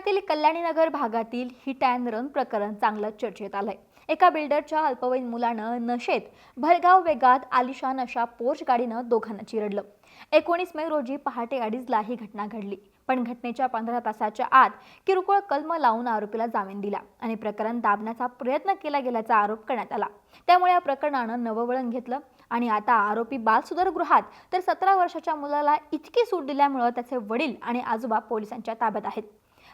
पुण्यातील कल्याणीनगर भागातील hit and run प्रकरण चांगलं चर्चेत आलंय. एका बिल्डरच्या अल्पवयीन मुलानं नशेत भरगाव वेगात आलिशान अशा पोर्च गाडीनं दोघांना चिरडलं. एकोणीस मे रोजी पहाटे अडीचला ही घटना घडली. पण घटनेच्या पंधरा तासाच्या आत किरकोळ कलम लावून आरोपीला जामीन दिला आणि प्रकरण दाबण्याचा प्रयत्न केला गेल्याचा आरोप करण्यात आला. त्यामुळे या प्रकरणानं नववळण घेतलं आणि आता आरोपी बालसुधारगृहात तर सतरा वर्षाच्या मुलाला इतकी सूट दिल्यामुळं त्याचे वडील आणि आजोबा पोलिसांच्या ताब्यात आहेत.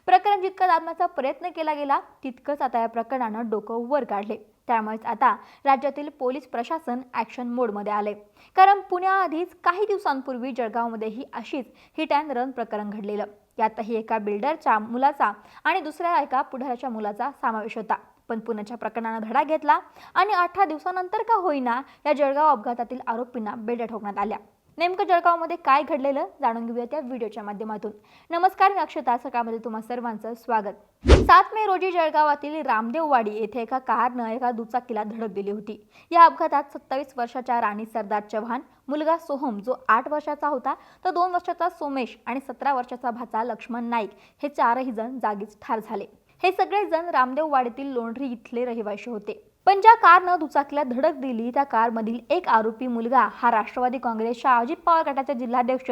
प्रकरण जितकं दाबण्याचा प्रयत्न केला गेला तितकंच आता या प्रकरणानं डोकं वर काढले. त्यामुळेच आता राज्यातील पोलीस प्रशासन ॲक्शन मोडमध्ये आले. कारण पुण्याआधीच काही दिवसांपूर्वी जळगावमध्येही अशीच हिट अँड रन प्रकरण घडलेलं. यातही एका बिल्डरच्या मुलाचा आणि दुसऱ्या एका पुढाऱ्याच्या मुलाचा समावेश होता. पण पुण्याच्या प्रकरणानं धडा घेतला आणि अठरा दिवसानंतर का होईना या जळगाव अपघातातील आरोपींना बेड्या ठोकण्यात आल्या. नेमकं जळगावमध्ये काय घडलेलं जाणून घेऊया त्या व्हिडिओच्या माध्यमातून. नमस्कार मी अक्षता. सकाळमध्ये तुम्हा सर्वांचं स्वागत. सात मे रोजी जळगावातील रामदेववाडी येथे एका कारनं एका दुचाकीला धडक दिली होती. या अपघातात सत्तावीस वर्षाच्या राणी सरदार चव्हाण मुलगा सोहम जो आठ वर्षाचा होता तर दोन वर्षाचा सोमेश आणि सतरा वर्षाचा भाचा लक्ष्मण नाईक हे चारही जण जागीच ठार झाले. हे सगळे जण रामदेववाडीतील लोंढरी इथले रहिवाशी होते. पण ज्या कारनं दुचाकीला धडक दिली त्या कारमधील एक आरोपी मुलगा हा राष्ट्रवादी काँग्रेसच्या अजित पवार गटाचे जिल्हाध्यक्ष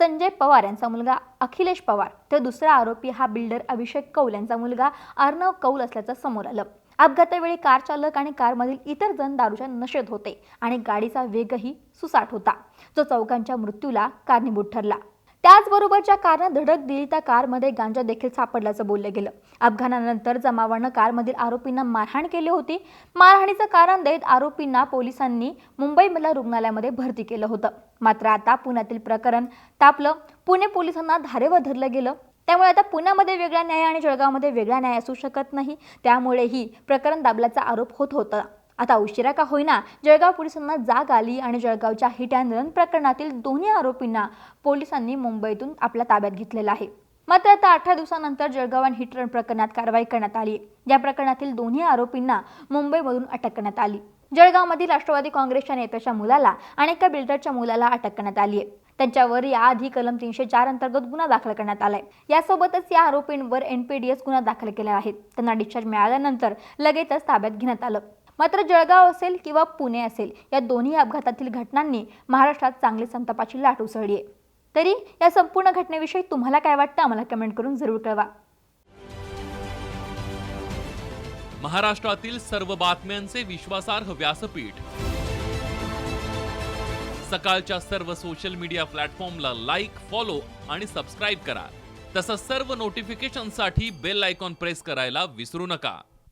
संजय पवार यांचा मुलगा अखिलेश पवार. तर दुसरा आरोपी हा बिल्डर अभिषेक कौल यांचा मुलगा अर्णव कौल असल्याचं समोर आलं. अपघातावेळी कार चालक आणि कारमधील इतर जण दारूच्या नशेत होते आणि गाडीचा वेगही सुसाट होता. जो चौघांच्या मृत्यूला कारणीभूत ठरला. त्याचबरोबरच्या कारनं धडक दिली त्या कारमध्ये गांजा देखील सापडल्याचं बोललं गेलं. अपघातानंतर जमावानं कारमधील आरोपींना मारहाण केली होती. मारहाणीचं कारण देत आरोपींना पोलिसांनी मुंबईमधल्या रुग्णालयामध्ये भरती केलं होतं. मात्र आता पुण्यातील प्रकरण तापलं. पुणे पोलिसांना धारेवर धरलं गेलं. त्यामुळे आता पुण्यामध्ये वेगळा न्याय आणि जळगावमध्ये वेगळा न्याय असू शकत नाही. त्यामुळेही प्रकरण दाबल्याचा आरोप होत होता. आता उशिरा का होईना जळगाव पोलिसांना जाग आली आणि जळगावच्या हिट अँड रन प्रकरणातील दोन्ही आरोपींना पोलिसांनी मुंबईतून आपल्या ताब्यात घेतलेला आहे. मात्र आता अठरा दिवसानंतर जळगाव आणि हिट रन प्रकरणात कारवाई करण्यात आली या प्रकरणातील दोन्ही आरोपींना मुंबईमधून अटक करण्यात आली. जळगावमधील राष्ट्रवादी काँग्रेसच्या नेत्याच्या मुलाला आणि एका बिल्डरच्या मुलाला अटक करण्यात आली आहे. त्यांच्यावर याआधी कलम तीनशे चार अंतर्गत गुन्हा दाखल करण्यात आलाय. यासोबतच या आरोपींवर एनपीडीएस गुन्हा दाखल केला आहे. त्यांना डिस्चार्ज मिळाल्यानंतर लगेचच ताब्यात घेण्यात आलं. मात्र जळगाव असेल किंवा पुणे असेल या दोन्ही अपघातातील घटनांनी महाराष्ट्रात चांगली संतापाची लाट उसळली आहे. तरी या संपूर्ण घटनेविषयी तुम्हाला काय वाटतं आम्हाला कमेंट करून जरूर कळवा. महाराष्ट्रातील सर्व बातम्यांचे विश्वासार्ह व्यासपीठ. सकाळच्या सर्व सोशल मीडिया प्लॅटफॉर्मला लाईक फॉलो आणि सबस्क्राईब करा. तसंच सर्व नोटिफिकेशनसाठी बेल आयकॉन प्रेस करायला विसरू नका.